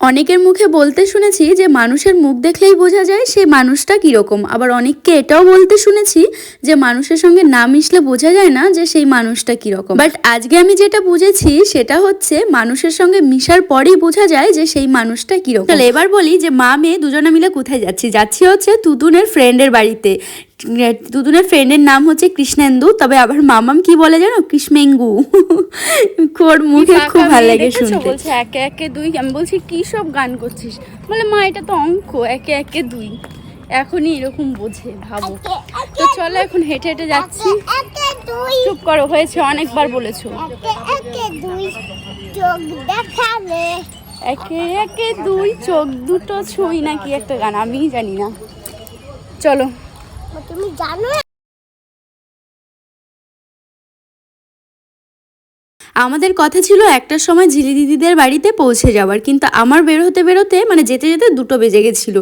অনেকের মুখে বলতে শুনেছি যে মানুষের মুখ দেখলেই বোঝা যায় সেই মানুষটা কীরকম। আবার অনেককে এটাও বলতে শুনেছি যে মানুষের সঙ্গে না মিশলে বোঝা যায় না যে সেই মানুষটা কীরকম। বাট আজকে আমি যেটা বুঝেছি সেটা হচ্ছে মানুষের সঙ্গে মিশার পরেই বোঝা যায় যে সেই মানুষটা কীরকম। তাহলে এবার বলি যে মা মেয়ে দুজনে মিলে কোথায় যাচ্ছি? যাচ্ছি হচ্ছে তুতুনের ফ্রেন্ডের বাড়িতে। দুদুনের ফ্রেন্ডের নাম হচ্ছে কৃষ্ণেন্দু তবে আবার মামাম কি বলে জানো? কৃষ্ণেঙ্গু। ওর মুখে খুব ভালো লাগে শুনতে। বলছে একে একে দুই আমি বলছি কি সব গান করছিস? বলে মা এটা তো অঙ্ক একে একে দুই। এখনই এরকম বোঝে ভাবো। তো চলো এখন হেঁটে হেঁটে যাচ্ছি। চুপ করো হয়েছে অনেকবার বলেছ। একে একে দুই চোখ দেখালে। একে একে দুই চোখ দুটো ছুঁই নাকি একটা গান আমি জানি না। চলো। তুমি জানো আমাদের কথা ছিল একটার সময় ঝিলি দিদিদের বাড়িতে পৌঁছে যাওয়ার, কিন্তু আমার বেরোতে বেরোতে মানে যেতে যেতে দুটো বেজে গেছিল।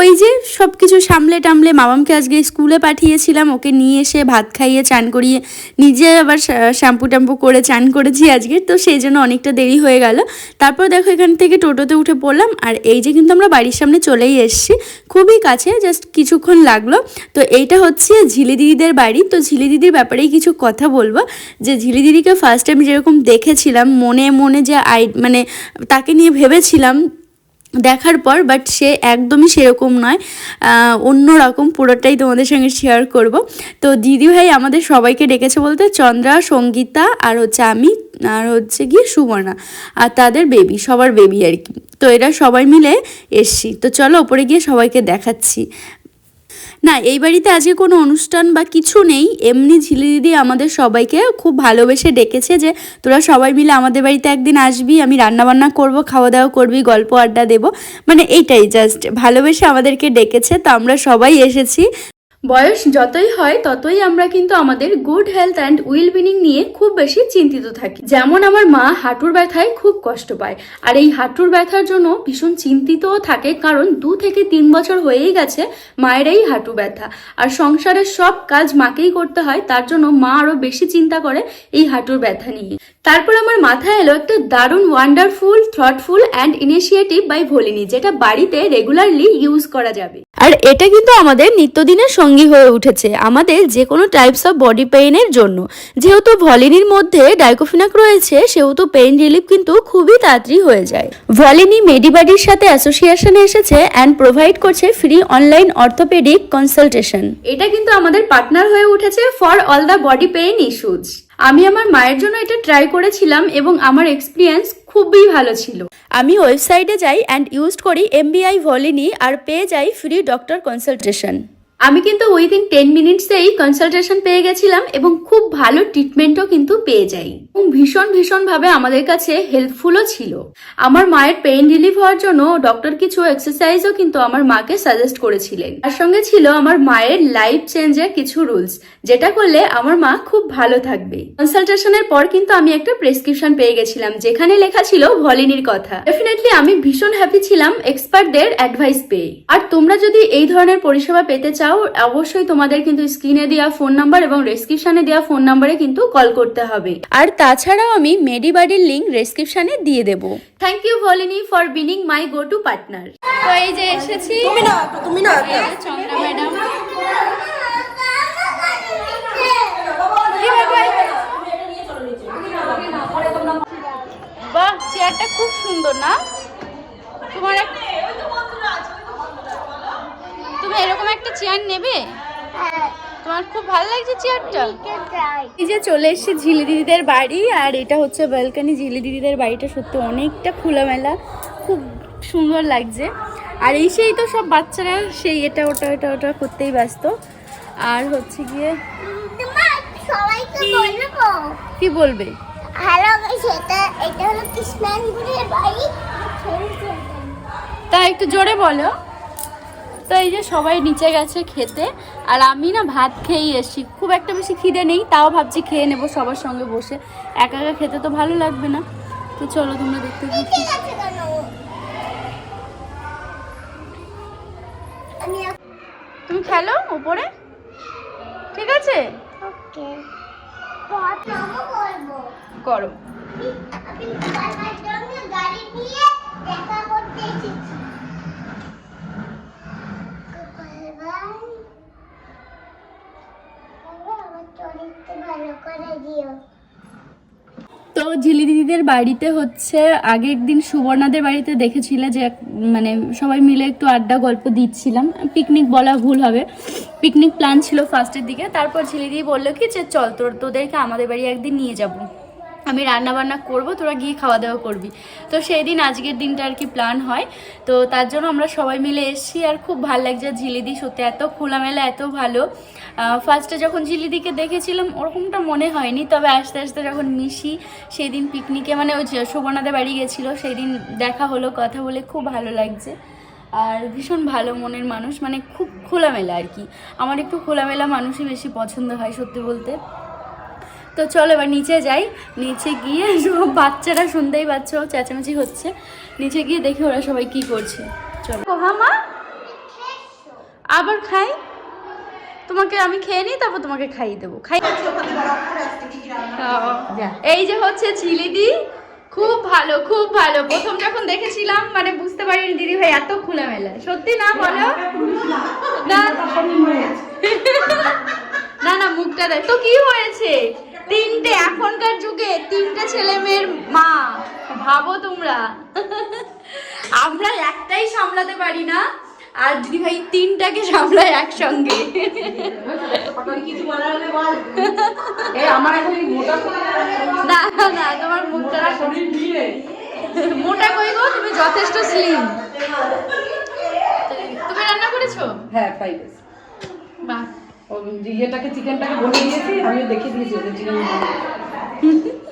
ওই যে সব কিছু সামলে টামলে মামামকে আজকে স্কুলে পাঠিয়েছিলাম, ওকে নিয়ে এসে ভাত খাইয়ে, চান করিয়ে, নিজে আবার শ্যাম্পু ট্যাম্পু করে চান করেছি আজকে, তো সেই জন্য অনেকটা দেরি হয়ে গেল। তারপর দেখো এখান থেকে টোটোতে উঠে পড়লাম, আর এই যে কিন্তু আমরা বাড়ির সামনে চলেই এসেছি, খুবই কাছে জাস্ট কিছুক্ষণ লাগল। তো এইটা হচ্ছে ঝিলি দিদিদের বাড়ি, তো ঝিলি দিদির ব্যাপারেই কিছু কথা বলব, যে ঝিলি দিদিকে ফার্স্ট টাইম যেরকম দেখেছিলাম, মনে মনে যে আই মানে তাকে নিয়ে ভেবেছিলাম দেখার পর বাট সে একদমই সেরকম নয়। অন্য রকম পুরোটাই তোমাদের সঙ্গে শেয়ার করব। তো দিদিভাই আমাদের সবাইকে ডেকেছে বলতে চন্দ্রা, সঙ্গীতা আর হচ্ছে আমি, আর হচ্ছে গিয়ে সুবর্ণা আর তাদের বেবি সবার বেবি আর কি। তো এরা সবাই মিলে এসছি। তো চলো ওপরে গিয়ে সবাইকে দেখাচ্ছি। না, এই বাড়িতে আজকে কোনো অনুষ্ঠান বা কিছু নেই। এমনি ঝিলি দিদি আমাদের সবাইকে খুব ভালোবেসে ডেকেছে যে, তোরা সবাই মিলে আমাদের বাড়িতে একদিন আসবি, আমি রান্নাবান্না করব খাওয়া দাওয়া করবি গল্প আড্ডা দেবো। মানে এইটাই জাস্ট ভালোবেসে আমাদেরকে ডেকেছে, তো আমরা সবাই এসেছি। বয়স যতই হয়, ততই আমরা কিন্তু আমাদের good health and well being নিয়ে খুব বেশি চিন্তিত থাকি। যেমন আমার মা হাঁটুর ব্যথায় খুব কষ্ট পায়। আর এই হাঁটুর ব্যথার জন্য ভীষণ চিন্তিতও থাকে, কারণ দু থেকে তিন বছর হয়েই গেছে মায়ের এই হাঁটু ব্যথা। আর সংসারের সব কাজ মাকেই করতে হয়, তার জন্য মা আরও বেশি চিন্তা করে এই হাঁটুর ব্যথা নিয়ে। তারপর আমার মাথায় এলো একটা দারুণ wonderful thoughtful and initiative by Volini যেটা বাড়িতে রেগুলারলি ইউজ করা যাবে। আর এটা কিন্তু আমাদের নিত্যদিনের সঙ্গী হয়ে উঠেছে আমাদের যে কোনো টাইপস অফ বডি পেইনের জন্য। যেহেতু ভলিনির মধ্যে ডাইকোফিনাক রয়েছে সেহেতু পেইন রিলিফ কিন্তু খুবই তাড়াতাড়ি হয়ে যায়। ভলিনি মেডিবাডির সাথে অ্যাসোসিয়েশনে এসেছে অ্যান্ড প্রোভাইড করছে ফ্রি অনলাইন অর্থোপেডিক কনসালটেশন এটা কিন্তু আমাদের পার্টনার হয়ে উঠেছে for all the body pain issues আমি আমার মায়ের জন্য এটা ট্রাই করেছিলাম এবং আমার এক্সপিরিয়েন্স খুবই ভালো ছিল। আমি ওয়েবসাইটে যাই অ্যান্ড ইউজ করি এমবিআই ভলিনি আর পেয়ে যাই ফ্রি ডক্টর কনসালটেশন আমি কিন্তু উইদিন টেন মিনিটসেই কনসালটেশন পেয়ে গেছিলাম এবং খুব ভালো ট্রিটমেন্টও কিন্তু পেয়ে যাই। এবং ভীষণ ভীষণভাবে আমাদের কাছে হেল্পফুলও ছিল। আমার মায়ের পেইন রিলিফ হওয়ার জন্য ডক্টর কিছু এক্সারসাইজও কিন্তু আমার মাকে সাজেস্ট করেছিলেন। তার সঙ্গে ছিল আমার মায়ের লাইফ চেঞ্জের কিছু রুলস যেটা করলে আমার মা খুব ভালো থাকবে। কনসালটেশনের পর কিন্তু আমি একটা প্রেসক্রিপশন পেয়ে গেছিলাম, যেখানে লেখা ছিল ভলিনির কথা। ডেফিনেটলি আমি ভীষণ হ্যাপি ছিলাম এক্সপার্টদের অ্যাডভাইস পেয়ে। আর তোমরা যদি এই ধরনের পরিষেবা পেতে চাও অবশ্যই তোমাদের কিন্তু স্ক্রিনে দেওয়া ফোন নাম্বার এবং রেসক্রিপশনে দেওয়া ফোন নাম্বারে কিন্তু কল করতে হবে। আর তাছাড়াও আমি মেডিবাডির লিঙ্ক রেসক্রিপশনে দিয়ে দেব। Thank you Volini for being my go to partner তো এই যে এসেছি। তুমি না এই যে চন্দ্রা ম্যাডাম। বাহ চেয়ারটা খুব সুন্দর না? তোমার তুমি এরকম একটা চেয়ার নেবে? হ্যাঁ। তোমার খুব ভালো লাগছে চেয়ারটা এই যে চলে এসেছি ঝিলি দিদিদের বাড়ি আর এটা হচ্ছে ব্যালকানি ঝিলি দিদিদের বাড়িটা সত্যি অনেকটা খোলামেলা খুব সুন্দর লাগছে। আর এই সেই তো সব বাচ্চারা সেই এটা ওটা ওটা ওটা করতেই ব্যস্ত। আর হচ্ছে গিয়ে কি বলবে? হ্যালো সেটা এটা হলো কৃষ্ণানপুরের বাড়ি। তা একটু জোরে বলো। তো এই যে সবাই নিচে গেছে খেতে আর আমি না ভাত খেয়েই এসছি। খুব একটা বেশি খিদে নেই তাও ভাবছি খেয়ে নেব সবার সঙ্গে বসে। একা একা খেতে তো ভালো লাগবে না। তো চলো তোমরা দেখতে থাকো। তুমি খেলো উপরে ঠিক আছে? করো গাড়ি নিয়ে দেখা করতে তো ঝিলি দিদিদের বাড়িতে হচ্ছে, আগের দিন সুবর্ণাদের বাড়িতে দেখেছিলে যে মানে সবাই মিলে একটু আড্ডা গল্প দিচ্ছিলাম। পিকনিক বলা ভুল হবে। পিকনিক প্ল্যান ছিল ফার্স্টের দিকে। তারপর ঝিলি দিদি বলল কি যে, চল, তোর তোদেরকে আমাদের বাড়ি একদিন নিয়ে যাব। আমি রান্না বান্না করব, তোরা গিয়ে খাওয়া দাওয়া করবি। তো সেই দিন আজকের দিনটা আর কি প্ল্যান হয়। তো তার জন্য আমরা সবাই মিলে এসেছি। আর খুব ভালো লাগছে ঝিলিদি সত্যি এত খোলামেলা, এত ভালো। ফার্স্টে যখন ঝিলিদিকে দেখেছিলাম ওরকমটা মনে হয়নি। তবে আস্তে আস্তে যখন মিশি সেই দিন পিকনিকে মানে ওই যে সুবর্ণাদের বাড়ি গেছিল সেই দিন দেখা হলো কথা বলে খুব ভালো লাগছে। আর ভীষণ ভালো মনের মানুষ মানে খুব খোলামেলা আর কি। আমার একটু খোলামেলা মানুষই বেশি পছন্দ হয় সত্যি বলতে। তো চলো এবার নিচে যাই। নিচে গিয়ে সব বাচ্চারা শুনতেই পাচ্ছ চেঁচামেচি হচ্ছে। নিচে গিয়ে দেখি ওরা সবাই কি করছে। চলো। মা আবার খাই? তোমাকে আমি খেয়ে নিই তারপর তোমাকে খাইয়ে দেবো। খাই এই যে হচ্ছে চিলিদি খুব ভালো খুব ভালো। প্রথম যখন দেখেছিলাম মানে বুঝতে পারিনি দিদি ভাই এত খোলামেলা। সত্যি না বলো? না না না মুখটা দেখ। তো কি হয়েছে? তিনটে এখনকার যুগে তিনটে ছেলে মেয়ের মা। ভাবো তোমরা। আমরা একটাই সামলাতে পারি না। আর দিদি ভাই তিনটাকে সামলায় একসঙ্গে। না না তোমার মুখটা। মোটা কই গো? তুমি যথেষ্ট স্লিম তুমি রান্না করেছ? হ্যাঁ ফ্রাইড রাইস বাহ। ও ইয়েটাকে চিকেনটাকে বলে দিয়েছি আমিও দেখে দিয়েছি ওদের চিকেন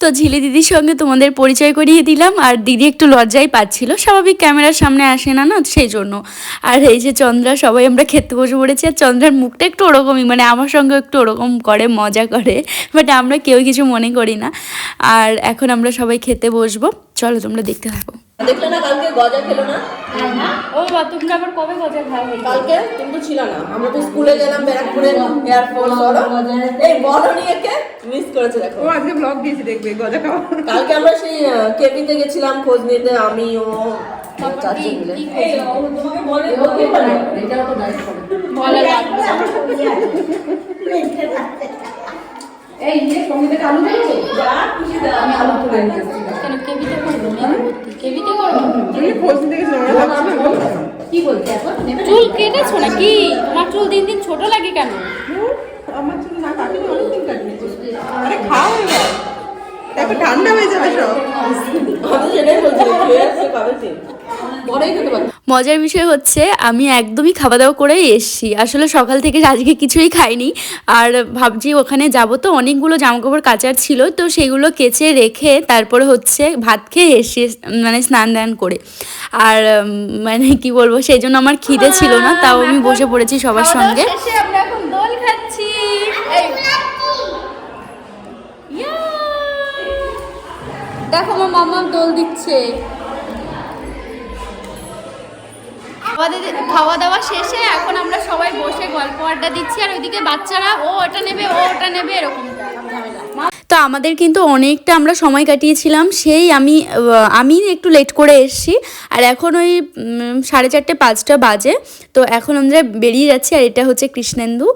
তো ঝিলি দিদির সঙ্গে তোমাদের পরিচয় করিয়ে দিলাম। আর দিদি একটু লজ্জাই পাচ্ছিল। স্বাভাবিক ক্যামেরার সামনে আসে না না, সেই জন্য। আর এই যে চন্দ্রা, সবাই আমরা খেতে বসে পড়েছি। আর চন্দ্রার মুখটা একটু ওরকমই মানে আমার সঙ্গে একটু ওরকম করে, মজা করে। বাট আমরা কেউ কিছু মনে করি না। আর এখন আমরা সবাই খেতে বসবো। চলো তোমরা দেখতে থাকো। দেখলে না কালকে গজা খেলো না? ও বা তোমরা আবার কবে গজা কালকে? তুমি তো ছিল না। আমরা তো স্কুলে গেলাম ব্যারাকপুরে এয়ারপোর্ট বলো এই বলো নিয়ে কে মিস করেছে দেখো। ও আজকে ব্লগ দিয়েছি দেখবে গজা খাওয়া। কালকে আমরা সেই কেবিতে গেছিলাম খোঁজ নিতে আমি ও চারজন মিলে। কি খোঁজ? ও কে বলে? এটাও তো করে। বলা লাগবে। না। এই যে সঙ্গে থেকে আলু দিয়েছে? যা খুশি দাও। আমি আলু তুলে নিয়ে কেন কেবিতে করব কেবিতে করব? তুমি কি বলছে এখন? চুল কেটেছো নাকি? তোমার চুল দিন দিন ছোট লাগে কেন? আমার চুল না আরে খাও এবার। তারপর ঠান্ডা হয়ে যাবে সব। আমি সেটাই বলছি খেয়ে কবে থেকে মজার বিষয় হচ্ছে আমি একদমই খাওয়া দাওয়া করেই এসছি। আসলে সকাল থেকে আজকে কিছুই খাইনি। আর ভাবছি ওখানে যাব তো অনেকগুলো জামাকাপড় কাচার ছিল তো সেগুলো কেচে রেখে তারপরে হচ্ছে ভাত খেয়ে এসছি মানে স্নান দান করে। আর মানে কি বলব সেই জন্য আমার খিদে ছিল না তাও আমি বসে পড়েছি সবার সঙ্গে। আমরা এখন দোল খাচ্ছি। দেখো আমার মামা দোল দিচ্ছে। খাওয়া দাওয়া শেষে এখন আমরা সবাই বসে গল্প আড্ডা দিচ্ছি আর ওইদিকে বাচ্চারা, ও ওটা নেবে, ও ওটা নেবে, এরকম। তো আমাদের কিন্তু অনেকটা আমরা সময় কাটিয়েছিলাম। সেই আমি আমি একটু লেট করে এসেছি। আর এখন ওই সাড়ে চারটে পাঁচটা বাজে। তো এখন আমরা বেরিয়ে যাচ্ছি আর এটা হচ্ছে কৃষ্ণেন্দু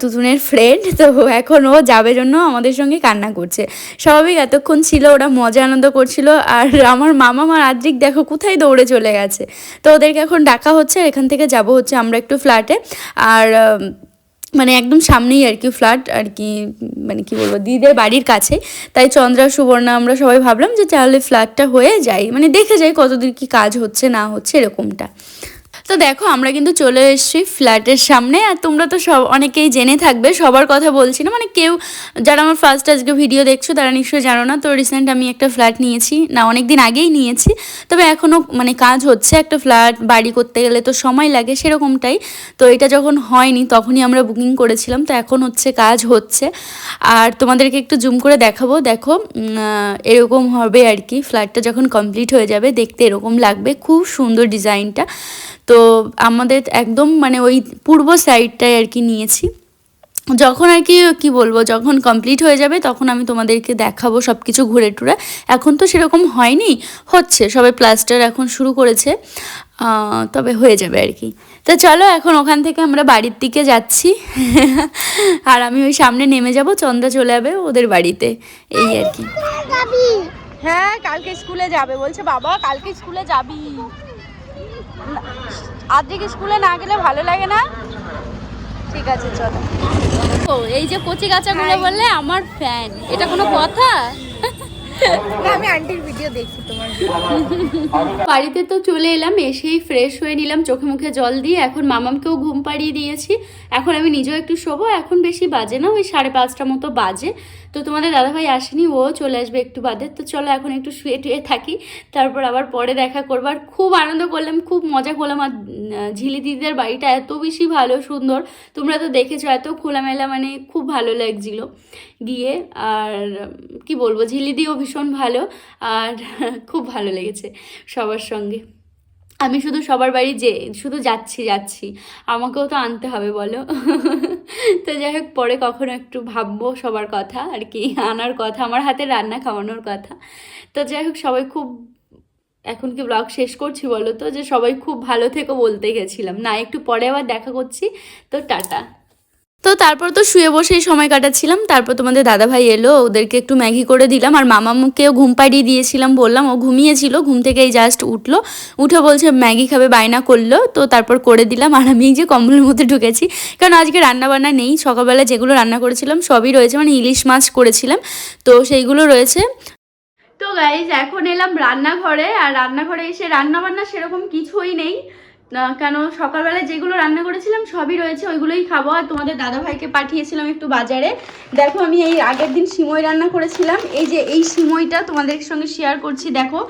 তুতুনের ফ্রেন্ড তো এখন ও যাবে জন্য আমাদের সঙ্গে কান্না করছে। স্বাভাবিক এতক্ষণ ছিল, ওরা মজা আনন্দ করছিল। আর আমার মামা আমার আদ্রিক দেখো কোথায় দৌড়ে চলে গেছে। তো ওদেরকে এখন ডাকা হচ্ছে। আর এখান থেকে যাব হচ্ছে আমরা একটু ফ্ল্যাটে আর মানে একদম সামনেই আর কি ফ্ল্যাট আর কি মানে কি বলব, দিদিদের বাড়ির কাছে। তাই চন্দ্রা, সুবর্ণা আমরা সবাই ভাবলাম যে তাহলে ফ্ল্যাটটা হয়ে যাই। মানে দেখে যাই কতদূর কি কাজ হচ্ছে, না হচ্ছে, এরকমটা। তো দেখো, আমরা কিন্তু চলে এসেছি ফ্ল্যাটের সামনে আর তোমরা তো সব, অনেকেই জেনে থাকবে, সবার কথা বলছি না। মানে কেউ, যারা আমার ফার্স্ট আজকে ভিডিও দেখছ, তারা নিশ্চয়ই জানো না, তো রিসেন্ট আমি একটা ফ্ল্যাট নিয়েছি। না অনেক দিন আগেই নিয়েছি, তবে এখনও মানে কাজ হচ্ছে একটা ফ্ল্যাট বাড়ি করতে গেলে তো সময় লাগে সেরকমটাই। তো এটা যখন হয়নি, তখনই আমরা বুকিং করেছিলাম, তো এখন হচ্ছে কাজ হচ্ছে। আর তোমাদেরকে একটু জুম করে দেখাবো, দেখো এরকম হবে আর কি। ফ্ল্যাটটা যখন কমপ্লিট হয়ে যাবে, দেখতে এরকম লাগবে, খুব সুন্দর ডিজাইনটা তো আমাদের একদম মানে ওই পূর্ব সাইডটায় আর কি নিয়েছি। যখন আর কি কি বলব, যখন কমপ্লিট হয়ে যাবে তখন আমি তোমাদেরকে দেখাবো সব কিছু ঘুরে টুরে। এখন তো সেরকম হয়নি, হচ্ছে সবাই প্লাস্টার এখন শুরু করেছে তবে হয়ে যাবে আর কি। তো চলো এখন ওখান থেকে আমরা বাড়ির দিকে যাচ্ছি। আর আমি ওই সামনে নেমে যাব, চন্দা চলে যাবে ওদের বাড়িতে, এই আর কি। হ্যাঁ কালকে স্কুলে যাবে, বলছে বাবা, কালকে স্কুলে যাবি। আজকে স্কুলে না গেলে ভালো লাগে না? ঠিক আছে চলো। ও এই যে কচি গাছাগুলো বললে আমার ফ্যান এটা কোনো কথা? আমি আন্টির ভিডিও দেখছি তোমার বাড়িতে তো চলে এলাম এসেই ফ্রেশ হয়ে নিলাম চোখে মুখে জল দিয়ে। এখন মামামকেও ঘুম পাড়িয়ে দিয়েছি। এখন আমি নিজেও একটু শোবো এখন বেশি বাজে না ওই সাড়ে পাঁচটা মতো বাজে। তো তোমাদের দাদাভাই আসেনি, ও চলে আসবে একটু বাদে। তো চলো এখন একটু শুয়ে টুয়ে থাকি, তারপর আবার পরে দেখা করব। আর খুব আনন্দ করলাম, খুব মজা করলাম। আর ঝিলি দিদিদের বাড়িটা এত বেশি ভালো, সুন্দর। তোমরা তো দেখেছ, এত খোলামেলা মানে খুব ভালো লাগছিল গিয়ে। আর, কি বলব ঝিলিদিও ভীষণ ভালো, আর খুব ভালো লেগেছে সবার সঙ্গে। আমি শুধু সবার বাড়ি যে, শুধু যাচ্ছি যাচ্ছি। আমাকেও তো আনতে হবে, বলো। তো যাই হোক, পরে কখনো একটু ভাববো সবার কথা, আর কি, আনার কথা, আমার হাতে রান্না খাওয়ানোর কথা। তো যাই হোক, সবাই খুব, এখন কি ব্লগ শেষ করছি, বলো তো? যে সবাই খুব ভালো থেকো বলতে গেছিলাম। না, একটু পরে আবার দেখা করছি। তো টাটা। তো তারপর তো শুয়ে বসেই সময় কাটাচ্ছিলাম। তারপর তোমাদের দাদাভাই এলো, ওদেরকে একটু ম্যাগি করে দিলাম আর মামামুকেও ঘুম পাড়িয়ে দিয়েছিলাম বললাম। ও ঘুমিয়েছিল, ঘুম থেকেই জাস্ট উঠল। উঠে বলছে, ম্যাগি খাবে, বায়না করল। তো তারপর করে দিলাম আর আমি যে কম্বলের মধ্যে ঢুকেছি। কারণ আজকে রান্না বান্না নেই, সকালবেলা যেগুলো রান্না করেছিলাম সবই রয়েছে মানে ইলিশ মাছ করেছিলাম। তো সেইগুলো রয়েছে। তো গাইজ এখন এলাম রান্নাঘরে আর রান্নাঘরে এসে রান্না বান্না সেরকম কিছুই নেই। কেন? সকালবেলা যেগুলো রান্না করেছিলাম সবই রয়েছে, ওইগুলোই খাব। আর তোমাদের দাদা ভাইকে পাঠিয়েছিলাম একটু বাজারে। দেখো, আমি এই আগের দিন সিমই রান্না করেছিলাম। এই যে এই সিমইটা তোমাদের সঙ্গে শেয়ার করছি, দেখো।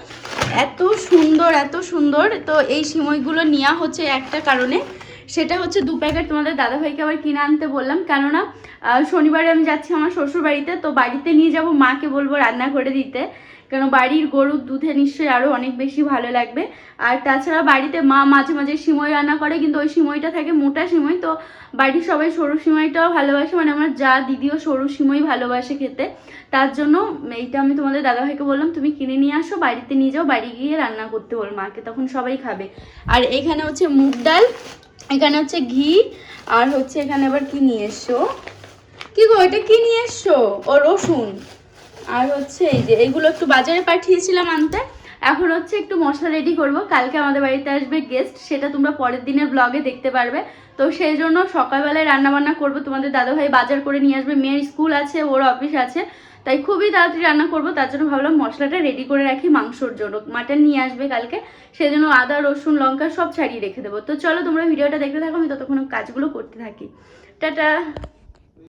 এত সুন্দর এত সুন্দর। তো এই সিমইগুলো নেওয়া হচ্ছে একটা কারণে। সেটা হচ্ছে দু প্যাকেট তোমাদের দাদাভাইকে আবার কিনে আনতে বললাম। কেননা শনিবারে আমি যাচ্ছি আমার শ্বশুর বাড়িতে তো বাড়িতে নিয়ে যাব মাকে বলব রান্না করে দিতে। কেন বাড়ির গরুর দুধে নিশ্চয়ই আরও অনেক বেশি ভালো লাগবে। আর তাছাড়া বাড়িতে মা মাঝে মাঝে সিমই রান্না করে, কিন্তু ওই সিমইটা থাকে মোটা সিমই, তো বাড়ির সবাই সরু সিমইটাও ভালোবাসে। মানে আমার যা দিদিও সরু সিমই ভালোবাসে খেতে। তার জন্য এইটা আমি তোমাদের দাদাভাইকে বললাম, তুমি কিনে নিয়ে আসো, বাড়িতে নিয়ে যাও, বাড়ি গিয়ে রান্না করতে বল মাকে, তখন সবাই খাবে। আর এখানে হচ্ছে মুগ ডাল, এখানে হচ্ছে ঘি, আর হচ্ছে এখানে আবার কি নিয়ে এসছো? কি গো, এটা কি নিয়ে এসছো? ও রসুন। আর হচ্ছে এই যে এগুলো একটু বাজারে পাঠিয়েছিলাম আনতে। এখন হচ্ছে একটু মশলা রেডি করব। কালকে আমাদের বাড়িতে আসবে গেস্ট সেটা তোমরা পরের দিনের ব্লগে দেখতে পারবে। তো সেই জন্য সকালবেলায় রান্না বান্না করব। তোমাদের দাদাভাই বাজার করে নিয়ে আসবে। মেয়ের স্কুল আছে, ওর অফিস আছে। তাই খুবই তাড়াতাড়ি রান্না করব। তার জন্য ভাবলাম মশলাটা রেডি করে রাখি মাংসর জন্য। মাটন নিয়ে আসবে কালকে। সেই জন্য আদা, রসুন, লঙ্কা সব ছাড়িয়ে রেখে দেবো। তো চলো তোমরা ভিডিওটা দেখতে থাকো। আমি ততক্ষণ কাজগুলো করতে থাকি। টাটা!